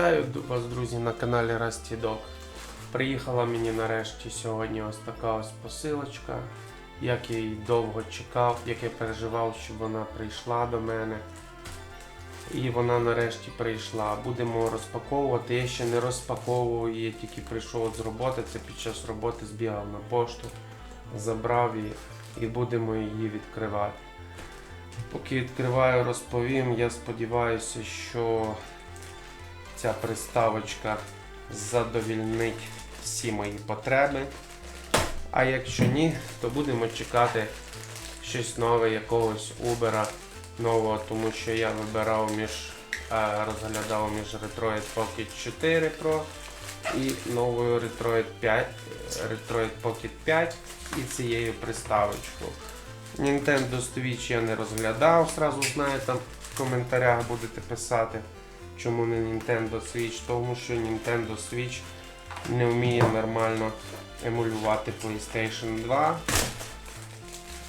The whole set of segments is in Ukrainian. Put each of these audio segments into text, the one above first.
Вітаю вас, друзі, на каналі Dog. Приїхала мені нарешті сьогодні ось така ось посилочка, як я її довго чекав, як я переживав, щоб вона прийшла до мене. І вона нарешті прийшла. Будемо розпаковувати. Я ще не розпаковував її, тільки прийшов з роботи. Це під час роботи збігав на пошту, забрав її і будемо її відкривати. Поки відкриваю, розповім. Я сподіваюся, що ця приставочка задовільнить всі мої потреби. А якщо ні, то будемо чекати щось нове, якогось Uber нового, тому що я вибирав між, е, розглядав між Retroid Pocket 4 Pro і новою Retroid 5, Retroid Pocket 5 і цією приставочкою. Nintendo Switch я не розглядав, сразу знаєте, в коментарях будете писати, чому не Nintendo Switch, тому що Nintendo Switch не вміє нормально емулювати PlayStation 2.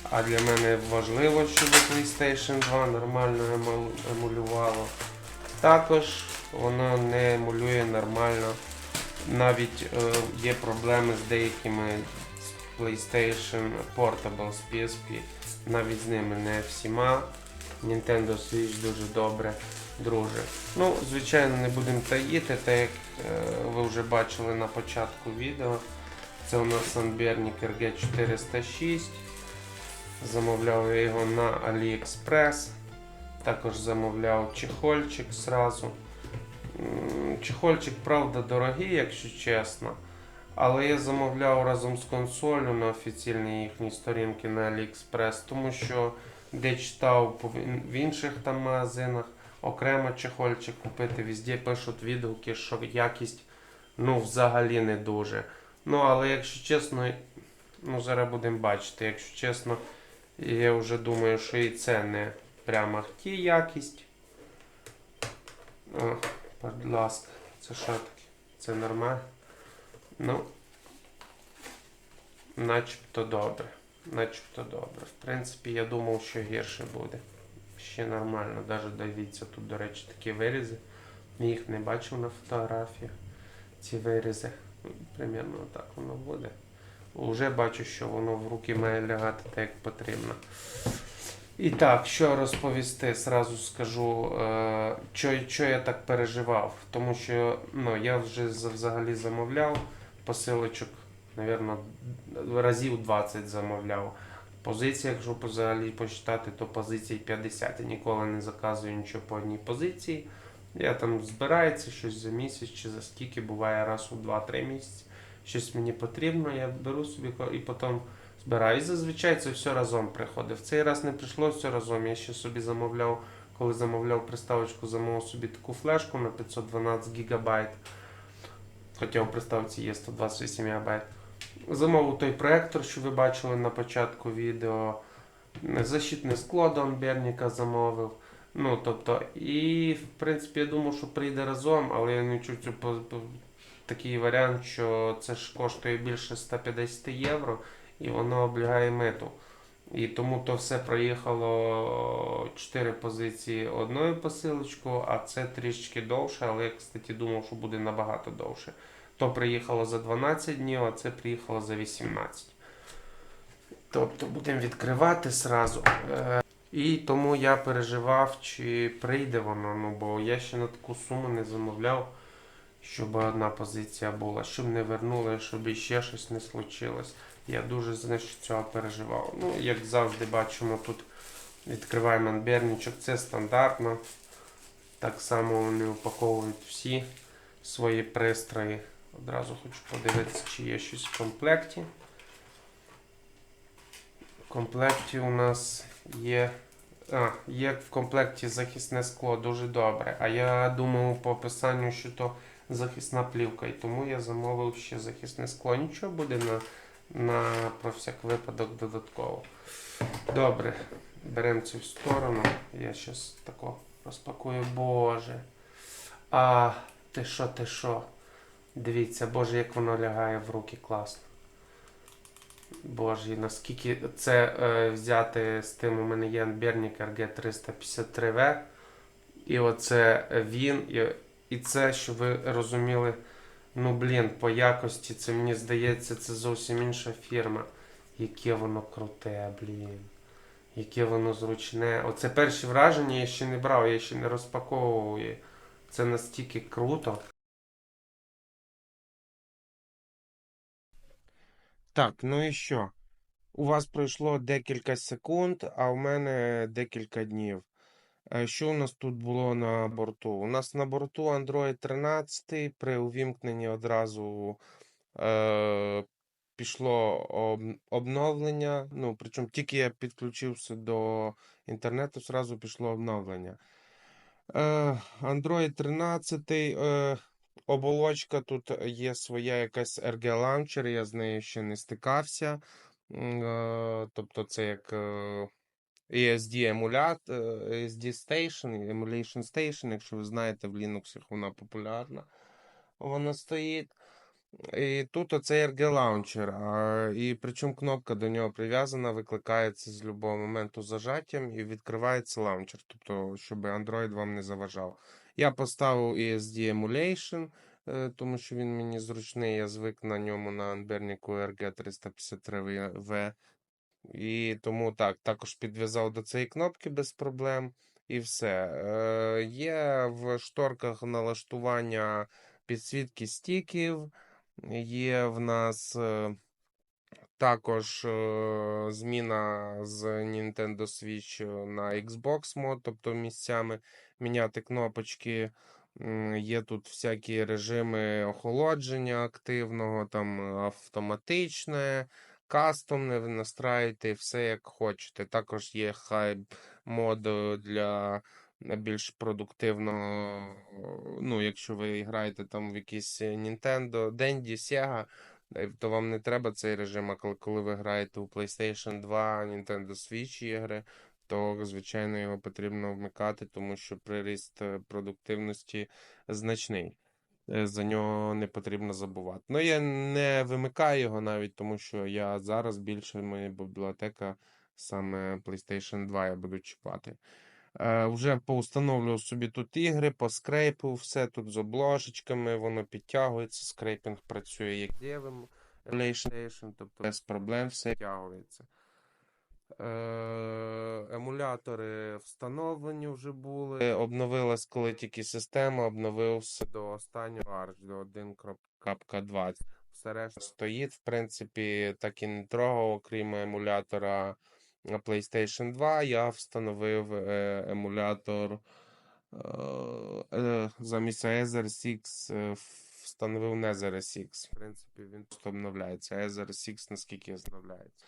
А для мене важливо, щоб PlayStation 2 нормально емулювало. Також воно не емулює нормально. Навіть е, є проблеми з деякими з PlayStation Portable з PSP. Навіть з ними не всіма. Nintendo Switch дуже добре друже. Ну, звичайно, не будемо таїти, так як е, ви вже бачили на початку відео. Це у нас Sunbernic RG406. Замовляв я його на AliExpress. Також замовляв чехольчик зразу. Чехольчик, правда, дорогий, якщо чесно. Але я замовляв разом з консолью на офіційній їхній сторінці на AliExpress, тому що де читав в інших там магазинах окремо чехольчик купити, везде пишуть відгуки, що якість ну, взагалі не дуже. Ну, але якщо чесно, ну зараз будемо бачити, якщо чесно, я вже думаю, що і це не прямо ті якість. Будь ласка, це що таке? Це нормально? Ну, начебто добре. Начебто добре. В принципі, я думав, що гірше буде. Ще нормально. Навіть дивіться, тут, до речі, такі вирізи. Я їх не бачив на фотографіях. Ці вирізи. Ну, Примерно так воно буде. Уже бачу, що воно в руки має лягати так, як потрібно. І так, що розповісти, зразу скажу, е, що, що я так переживав. Тому що ну, я вже взагалі замовляв посилочок, напевно, разів 20 замовляв. Позиція, якщо взагалі посчитати, то позицій 50. Я ніколи не заказую нічого по одній позиції. Я там збирається щось за місяць чи за скільки, буває раз у 2-3 місяці. Щось мені потрібно, я беру собі і потім збираю. І зазвичай це все разом приходить. В цей раз не прийшло все разом. Я ще собі замовляв, коли замовляв приставочку, замовив собі таку флешку на 512 гігабайт. Хоча в приставці є 128 МБ. Замовив той проектор, що ви бачили на початку відео. Защитне скло до Амберніка замовив. Ну, тобто, і в принципі я думав, що прийде разом, але я не чув такий варіант, що це ж коштує більше 150 євро і воно облягає мету. І тому то все проїхало 4 позиції одною посилочкою, а це трішки довше, але я, кстати, думав, що буде набагато довше. То приїхало за 12 днів, а це приїхало за 18. Тобто будемо відкривати сразу. Е, І тому я переживав, чи прийде воно, ну бо я ще на таку суму не замовляв, щоб одна позиція була, щоб не вернули, щоб іще щось не случилось. Я дуже знаєш, цього переживав. Ну, як завжди бачимо, тут відкриваємо анберничок, це стандартно. Так само вони упаковують всі свої пристрої. Одразу хочу подивитися, чи є щось в комплекті. В комплекті у нас є. А, є в комплекті захисне скло, дуже добре. А я думав по описанню, що то захисна плівка, і тому я замовив ще захисне скло. Нічого буде на, на про всяк випадок додатково. Добре, беремо цю сторону. Я зараз тако розпакую. Боже. А, ти що, ти що? Дивіться, боже, як воно лягає в руки класно. Боже, наскільки це е, взяти з тим, у мене є Anbernic RG353V. І оце він, і І це, щоб ви розуміли, ну блін, по якості, це мені здається, це зовсім інша фірма. Яке воно круте, блін. Яке воно зручне. Оце перші враження я ще не брав, я ще не розпаковував. Це настільки круто. Так, ну і що? У вас пройшло декілька секунд, а у мене декілька днів. Е, Що у нас тут було на борту? У нас на борту Android 13 при увімкненні одразу е, пішло об, обновлення. Ну, причому тільки я підключився до інтернету, зразу пішло обновлення. Е, Android 13, е, оболочка тут є своя якась RG Launcher, я з нею ще не стикався. Е, Тобто це як е, ESD емулят, е, ESD Station, Emulation Station, якщо ви знаєте, в Linux вона популярна. Вона стоїть. І тут оцей RG Launcher, і причому кнопка до нього прив'язана, викликається з будь-якого моменту зажаттям і відкривається лаунчер, тобто, щоб Android вам не заважав. Я поставив ESD Emulation, е, тому що він мені зручний, я звик на ньому на Анберніку RG353V. І тому так, також підв'язав до цієї кнопки без проблем. І все. Є в шторках налаштування підсвітки стіків. Є в нас е, також е, зміна з Nintendo Switch на Xbox мод, тобто місцями міняти кнопочки. Є тут всякі режими охолодження активного, там автоматичне, кастомне, ви настраюєте все як хочете. Також є хай мод е, для більш продуктивного, ну, якщо ви граєте там в якісь Nintendo, Dendy, Sega, е, то вам не треба цей режим, а коли ви граєте у PlayStation 2, Nintendo Switch ігри, то, звичайно, його потрібно вмикати, тому що приріст е, продуктивності значний. Е, За нього не потрібно забувати. Ну, я не вимикаю його навіть, тому що я зараз більше моя бібліотека саме PlayStation 2 я буду чіпати. Е, вже поустановлював собі тут ігри, поскрейпив все тут з обложечками, воно підтягується, скрейпінг працює як дієвим тобто без проблем все підтягується. Е, Емулятори встановлені вже були. Обновилась, коли тільки система, обновився до останнього Arch, до 1.20. Все решта стоїть, в принципі, так і не трогав, окрім емулятора на PlayStation 2. Я встановив е, емулятор е, е, замість Ether 6 е, встановив Nether SX. В принципі, він просто обновляється. Ether SX, наскільки обновляється.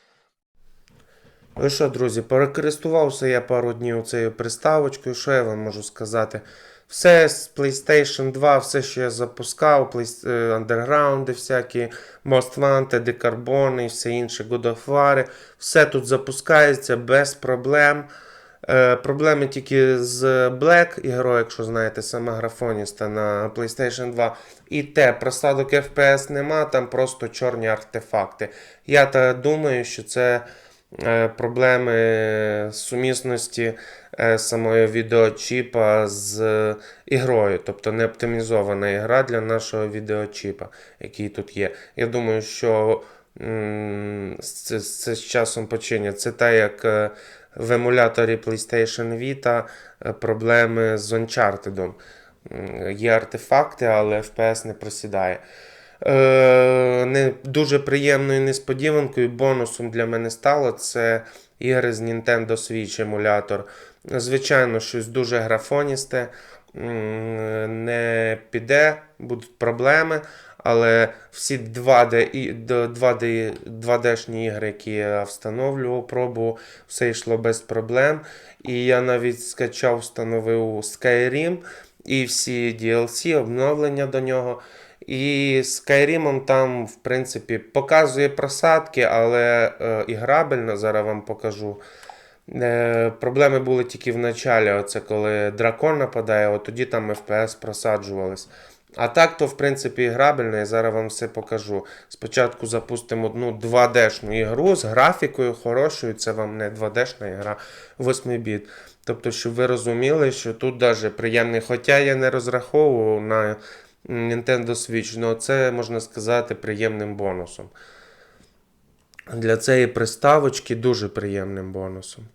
Ну що, друзі, перекористувався я пару днів цією приставочкою. Що я вам можу сказати? Все з PlayStation 2, все, що я запускав, е, Underground, всякі Most Wanted, Decarbon і все інше, God of War, все тут запускається без проблем. Е, проблеми тільки з Black ігрою, якщо знаєте, саме графоніста на PlayStation 2. І те, просадок FPS нема, там просто чорні артефакти. Я та думаю, що це е, проблеми сумісності е, самого відеочіпа з е, ігрою, тобто не оптимізована ігра для нашого відеочіпа, який тут є. Я думаю, що це, це з часом почине. Це так, як е, в емуляторі PlayStation Vita е, проблеми з Uncharted. Є артефакти, але FPS не просідає. Е, не, дуже приємною несподіванкою, бонусом для мене стало це ігри з Nintendo Switch емулятор. Звичайно, щось дуже графоністе, не піде, будуть проблеми. Але всі 2D, 2D, 2D-шні ігри, які я встановлював, пробував, все йшло без проблем. І я навіть скачав, встановив Skyrim і всі DLC, обновлення до нього. І з Skyrim там, в принципі, показує просадки, але е, іграбельно, зараз вам покажу. Е, проблеми були тільки в началі, оце коли дракон нападає, от тоді там FPS просаджувались. А так, то в принципі грабельно, я зараз вам все покажу. Спочатку запустимо одну 2D-шну ігру з графікою хорошою, це вам не 2D-шна ігра 8 біт. Тобто, щоб ви розуміли, що тут даже приємний, хоча я не розраховував на Nintendo Switch, Ну, це можна сказати приємним бонусом. Для цієї приставочки дуже приємним бонусом.